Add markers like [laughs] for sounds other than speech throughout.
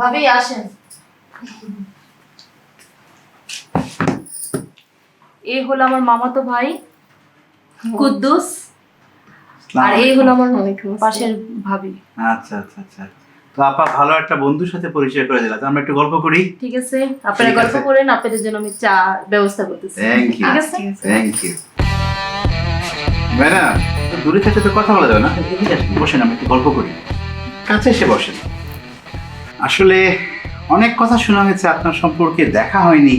ভাবি আসেন। এই হলো আমার মামাতো ভাই কুদ্দুস আর এই হলো আমার পাশের ভাবি। আচ্ছা আচ্ছা আচ্ছা। তো আপা ভালো একটা বন্ধুর সাথে পরিচয় করে দিলা। তো আমরা একটু গল্প করি। ঠিক আছে। আপনারা ঠিক গল্প করেন আপনাদের জন্য আমি চা ব্যবস্থা করতেছি। থ্যাংক ইউ ঠিক আছে? থ্যাংক ইউ ম্যাডাম দূরে থেকে তো কথা বলা যাবে না। বসেন আমরা একটু গল্প করি। কাছে এসে বসেন। আসলে অনেক কথা শোনা হয়েছে আপনার সম্পর্কে দেখা হয়নি।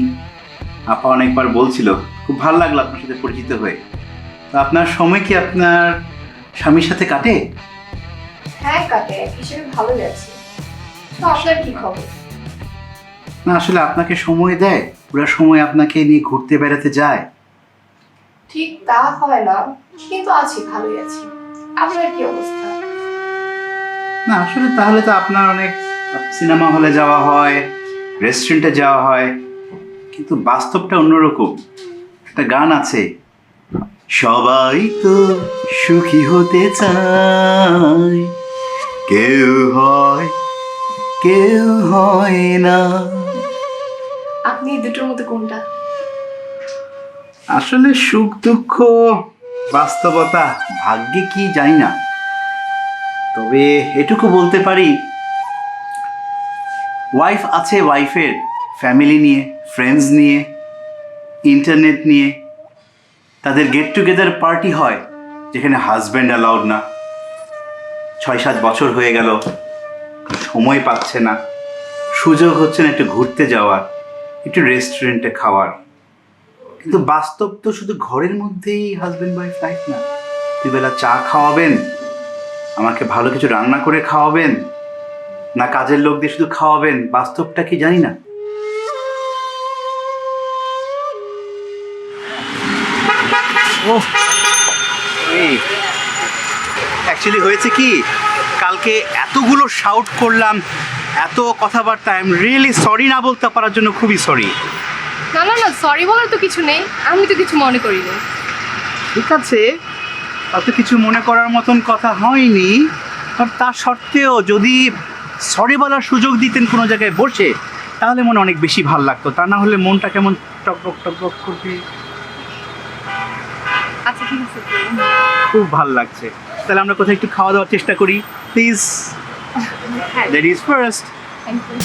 আপা অনেকবার বলছিল খুব ভালো লাগল আপনার সাথে পরিচিত হয়ে। তো আপনার সময় কি আপনার স্বামীর সাথে কাটে? হ্যাঁ কাটে হিসেবে ভালো যাচ্ছে। তো আপনার কি খবর? না আসলে আপনাকে সময় দেয় পুরো সময় আপনাকে নিয়ে ঘুরতে বেড়াতে যায়। ঠিক তা হয় না কিন্তু আছি ভালোই আছি। আপনার কি অবস্থা? না আসলে তাহলে তো আপনার অনেক সিনেমা হলে যাওয়া হয় রেস্টুরেন্টে যাওয়া হয় কিন্তু বাস্তবটা অন্যরকম। একটা গান আছে সবাই তো সুখী হতে চায় কেউ হয় কেউ হয় না। আপনি দুটোর মধ্যে কোনটা? আসলে সুখ দুঃখ বাস্তবতা ভাগ্যে কি জানি না। তবে এটুকু বলতে পারি ওয়াইফ আছে ওয়াইফের ফ্যামিলি নিয়ে ফ্রেন্ডস নিয়ে ইন্টারনেট নিয়ে। তাদের গেট টুগেদার পার্টি হয়, যেখানে হাজব্যান্ড অ্যালাউড না। ছয় সাত বছর হয়ে গেল, সময় পাচ্ছে না। সুযোগ হচ্ছে না একটু ঘুরতে যাওয়ার, একটু রেস্টুরেন্টে খাওয়ার। কিন্তু বাস্তব তো শুধু ঘরের মধ্যেই হাজবেন্ড ওয়াইফ লাইফ না। দুবেলা চা খাওয়াবেন, আমাকে ভালো কিছু রান্না করে খাওয়াবেন। না কাজের লোক দিয়ে শুধু খাওয়াবেন? বাস্তবটা কি জানি না। ও এই অ্যাকচুয়ালি হয়েছে কি? কালকে এতগুলো শাউট করলাম এত কথাবার্তা আই এম রিয়েলি সরি না বলতে পারার জন্য খুবই সরি না না না সরি বলার তো কিছু নেই। আমি তো কিছু মনে করি না ঠিক আছে অত কিছু মনে করার মতন কথা হয়নি। আর তা সত্ত্বেও যদি সরি বলার সুযোগ দিতেন কোনো জায়গায় বসে তাহলে মনে অনেক বেশি ভালো লাগতো। তা না হলে মনটা কেমন টকবক টকবক করবে। আচ্ছা ঠিক আছে। খুব ভালো লাগছে। তাহলে আমরা কোথায় একটু খাওয়া দাওয়ার চেষ্টা করি? প্লিজ হ্যাঁ। Ladies first thank you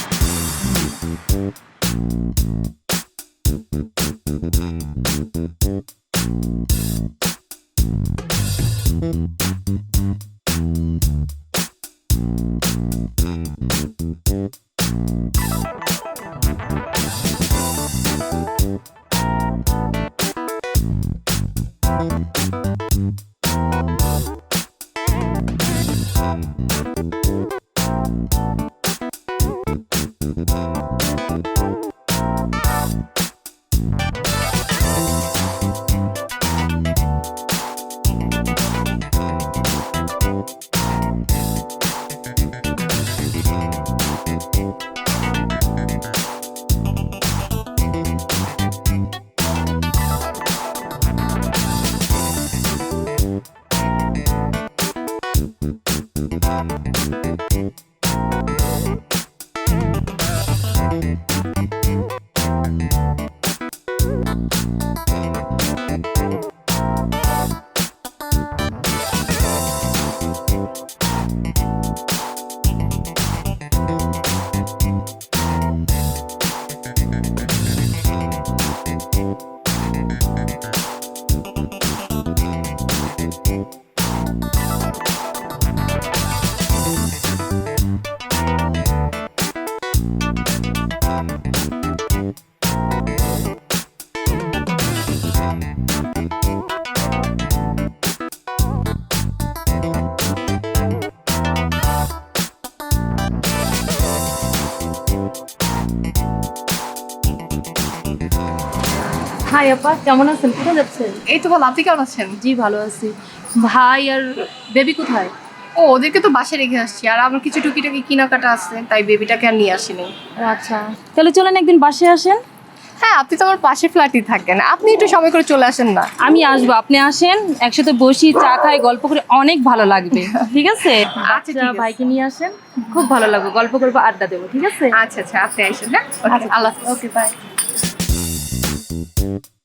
Thank hi আপা কেমন আছেন? কোথায় যাচ্ছেন? এই তো ভালো আপনি কেমন আছেন? জি ভালো আছি। ভাই আর বেবি কোথায়? ও ওদেরকে তো বাসায় রেখে আসছি আর আমার কিছু টুকিটাকি কেনাকাটা আছে তাই বেবিটাকে আর নিয়ে আসিনি। ও আচ্ছা। তাহলে চলেন একদিন বাসে আসেন। হ্যাঁ আপনি তো আমার পাশে ফ্ল্যাটই থাকেন আপনি একটু সময় করে চলে আসেন না। আমি আসব আপনি আসেন একসাথে বসি চা খাই গল্প করে অনেক ভালো লাগবে ঠিক আছে? [laughs] আচ্ছা। ভাইকে নিয়ে আসেন খুব ভালো লাগবে গল্প করব আড্ডা দেবো ঠিক আছে? আচ্ছা আচ্ছা আপনি আসেন হ্যাঁ? Okay, আল্লাহ ওকে বাই Mm-hmm.